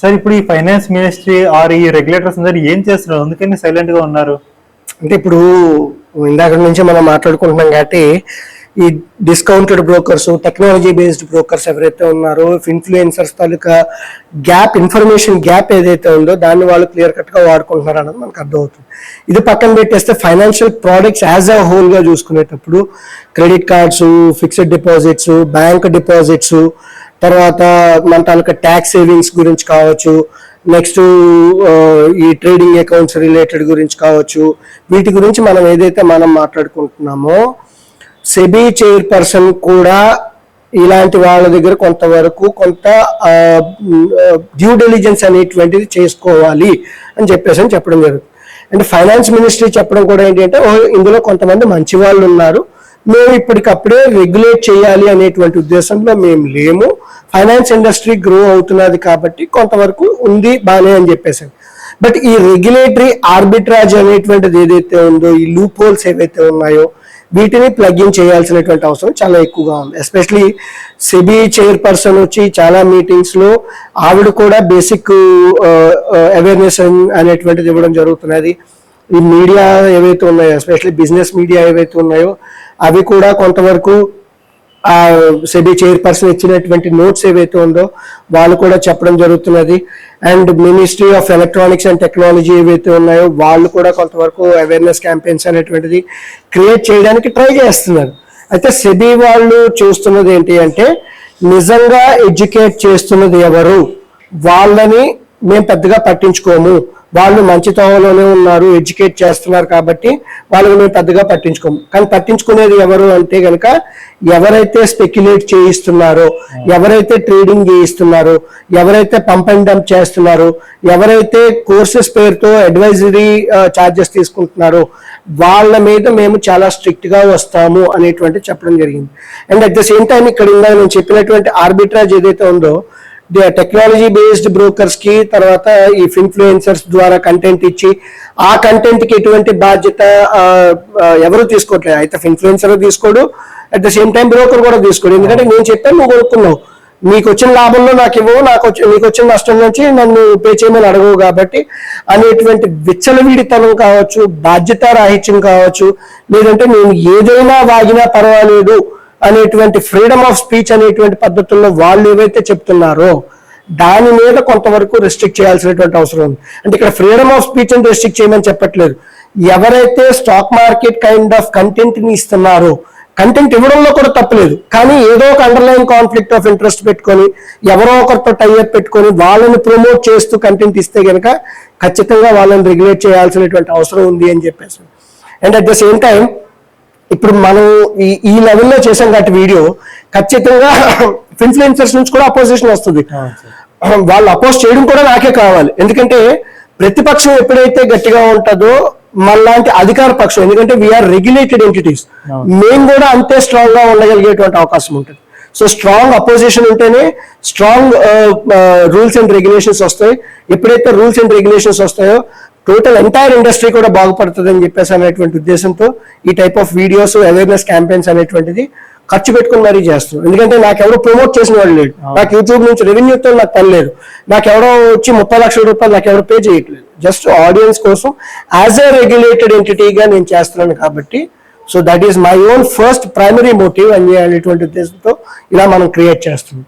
Sir ఇప్పుడు ఈ finance ministry or ఈ రెగ్యులేటర్స్ అందరు ఏం చేస్తున్నారు? అందుకని సైలెంట్గా ఉన్నారు. అంటే ఇప్పుడు ఇందాక నుంచి మనం మాట్లాడుకుంటున్నాం కాబట్టి ఈ discounted brokers technology based brokers ఎవరైతే ఉన్నారో ఇన్ఫ్లుయెన్సర్స్ తాలూకా గ్యాప్ ఇన్ఫర్మేషన్ గ్యాప్ ఏదైతే ఉందో దాన్ని వాళ్ళు క్లియర్ కట్గా వాడుకుంటున్నారు అన్నది మనకు అర్థమవుతుంది. ఇది పక్కన పెట్టేస్తే ఫైనాన్షియల్ ప్రోడక్ట్స్ యాజ్ అ హోల్గా చూసుకునేటప్పుడు credit cards fixed deposits bank deposits తర్వాత మన తాలూకా ట్యాక్స్ సేవింగ్స్ గురించి కావచ్చు నెక్స్ట్ ఈ ట్రేడింగ్ అకౌంట్స్ రిలేటెడ్ గురించి కావచ్చు వీటి గురించి మనం ఏదైతే మనం మాట్లాడుకుంటున్నామో సెబీ చైర్పర్సన్ కూడా ఇలాంటి వాళ్ళ దగ్గర కొంతవరకు కొంత డ్యూ డెలిజెన్స్ అనేటువంటిది చేసుకోవాలి అని చెప్పేసి అని చెప్పడం జరుగుతుంది. అంటే ఫైనాన్స్ మినిస్ట్రీ చెప్పడం కూడా ఏంటంటే ఇందులో కొంతమంది మంచి వాళ్ళు ఉన్నారు. మేము ఇప్పటికప్పుడే రెగ్యులేట్ చేయాలి అనేటువంటి ఉద్దేశంలో మేము లేము. ఫైనాన్స్ ఇండస్ట్రీ గ్రో అవుతున్నది కాబట్టి కొంతవరకు ఉంది బానే అని చెప్పేసాను బట్ ఈ రెగ్యులేటరీ ఆర్బిట్రాజ్ అనేటువంటిది ఏదైతే ఉందో ఈ లూప్ హోల్స్ ఏవైతే ఉన్నాయో వీటిని ప్లగ్ ఇన్ చేయాల్సినటువంటి అవసరం చాలా ఎక్కువగా ఉంది. ఎస్పెషలీ సెబీ చైర్పర్సన్ వచ్చి చాలా మీటింగ్స్లో ఆవిడ కూడా బేసిక్ అవేర్నెస్ uh, uh, అనేటువంటిది ఇవ్వడం జరుగుతున్నది. ఈ మీడియా ఏవైతే ఉన్నాయో ఎస్పెషల్లీ బిజినెస్ మీడియా ఏవైతే ఉన్నాయో అవి కూడా కొంతవరకు ఆ సెబీ చైర్పర్సన్ ఇచ్చినటువంటి నోట్స్ ఏవైతే ఉందో వాళ్ళు కూడా చెప్పడం జరుగుతున్నది. And ministry of electronics and technology ఏవైతే ఉన్నాయో వాళ్ళు కూడా కొంతవరకు అవేర్నెస్ క్యాంపెయిన్స్ అనేటువంటిది క్రియేట్ చేయడానికి ట్రై చేస్తున్నారు. అయితే సెబీ వాళ్ళు చూస్తున్నది ఏంటి అంటే నిజంగా ఎడ్యుకేట్ చేస్తున్నది ఎవరు? వాళ్ళని మేము పెద్దగా పట్టించుకోము. వాళ్ళు మంచి తోవలోనే ఉన్నారు ఎడ్యుకేట్ చేస్తున్నారు కాబట్టి వాళ్ళని మేము పెద్దగా పట్టించుకోము. కానీ పట్టించుకునేది ఎవరు అంటే కనుక ఎవరైతే స్పెక్యులేట్ చేయిస్తున్నారో ఎవరైతే ట్రేడింగ్ చేయిస్తున్నారో ఎవరైతే పంప్ అండ్ డంప్ చేస్తున్నారో ఎవరైతే కోర్సెస్ పేరుతో అడ్వైజరీ ఛార్జెస్ తీసుకుంటున్నారో వాళ్ళ మీద మేము చాలా స్ట్రిక్ట్గా వస్తాము అనేటువంటి చెప్పడం జరిగింది. And at the same time ఇక్కడ ఇందాక నేను చెప్పినటువంటి ఆర్బిట్రాజ్ ఏదైతే ఉందో టెక్నాలజీ బేస్డ్ బ్రోకర్స్కి తర్వాత ఈ ఇన్ఫ్లుయెన్సర్స్ ద్వారా కంటెంట్ ఇచ్చి ఆ కంటెంట్కి ఎటువంటి బాధ్యత ఎవరు తీసుకోవట్లేదు. అయితే ఇన్ఫ్లుయెన్సర్ తీసుకోడు at the same time broker కూడా తీసుకోడు. ఎందుకంటే నేను చెప్పాను నువ్వు కొనుక్కున్నావు. నీకు వచ్చిన లాభంలో నాకు ఇవ్వవు నాకు వచ్చి నీకు వచ్చిన నష్టం నుంచి నన్ను పే చేయమని అడగవు కాబట్టి అనేటువంటి విచ్చలవిడితనం కావచ్చు బాధ్యత రాహిత్యం కావచ్చు లేదంటే నేను ఏదైనా వాగినా పర్వాలేదు. అనేటువంటి ఫ్రీడమ్ ఆఫ్ స్పీచ్ అనేటువంటి పద్ధతుల్లో వాళ్ళు ఏవైతే చెప్తున్నారో దాని మీద కొంతవరకు రెస్ట్రిక్ట్ చేయాల్సినటువంటి అవసరం ఉంది. అంటే ఇక్కడ ఫ్రీడమ్ ఆఫ్ స్పీచ్ అని రెస్ట్రిక్ట్ చేయమని చెప్పట్లేదు. ఎవరైతే స్టాక్ మార్కెట్ కైండ్ ఆఫ్ కంటెంట్ని ఇస్తున్నారో కంటెంట్ ఇవ్వడంలో కూడా తప్పలేదు. కానీ ఏదో ఒక అండర్లైన్ కాన్ఫ్లిక్ట్ ఆఫ్ ఇంట్రెస్ట్ పెట్టుకొని ఎవరో ఒకరితో టైఅప్ పెట్టుకొని వాళ్ళని ప్రమోట్ చేస్తూ కంటెంట్ ఇస్తే కనుక ఖచ్చితంగా వాళ్ళని రెగ్యులేట్ చేయాల్సినటువంటి అవసరం ఉంది అని చెప్పేసి. And at the same time ఇప్పుడు మనం ఈ ఈ లెవెల్లో చేసాం కాబట్టి వీడియో ఖచ్చితంగా ఇన్ఫ్లుయెన్సర్స్ నుంచి కూడా అపోజిషన్ వస్తుంది. వాళ్ళు అపోజ్ చేయడం కూడా నాకే కావాలి. ఎందుకంటే ప్రతిపక్షం ఎప్పుడైతే గట్టిగా ఉంటుందో మనలాంటి అధికార పక్షం ఎందుకంటే వీఆర్ రెగ్యులేటెడ్ ఎంటిటీస్ మేము కూడా అంతే స్ట్రాంగ్గా ఉండగలిగేటువంటి అవకాశం ఉంటుంది. సో స్ట్రాంగ్ అపోజిషన్ ఉంటేనే స్ట్రాంగ్ రూల్స్ అండ్ రెగ్యులేషన్స్ వస్తాయి. ఎప్పుడైతే రూల్స్ అండ్ రెగ్యులేషన్స్ వస్తాయో టోటల్ ఎంటైర్ ఇండస్ట్రీ కూడా బాగుపడుతుంది అని చెప్పేసి అనేటువంటి ఉద్దేశంతో ఈ type of videos awareness campaigns అనేటువంటిది ఖర్చు పెట్టుకుని మరీ చేస్తున్నాం. ఎందుకంటే నాకు ఎవరు ప్రమోట్ చేసిన వాళ్ళు లేడు నాకు యూట్యూబ్ నుంచి రెవెన్యూతో నాకు పని లేదు. నాకు ఎవరో వచ్చి ముప్పై లక్షల రూపాయలు నాకు ఎవరు పే చేయట్లేదు. జస్ట్ ఆడియన్స్ కోసం యాజ్ ఎ రెగ్యులేటెడ్ ఎంటిటీగా నేను చేస్తున్నాను కాబట్టి so that is my own first primary motive అని అనేటువంటి ఉద్దేశంతో ఇలా మనం క్రియేట్ చేస్తున్నాం.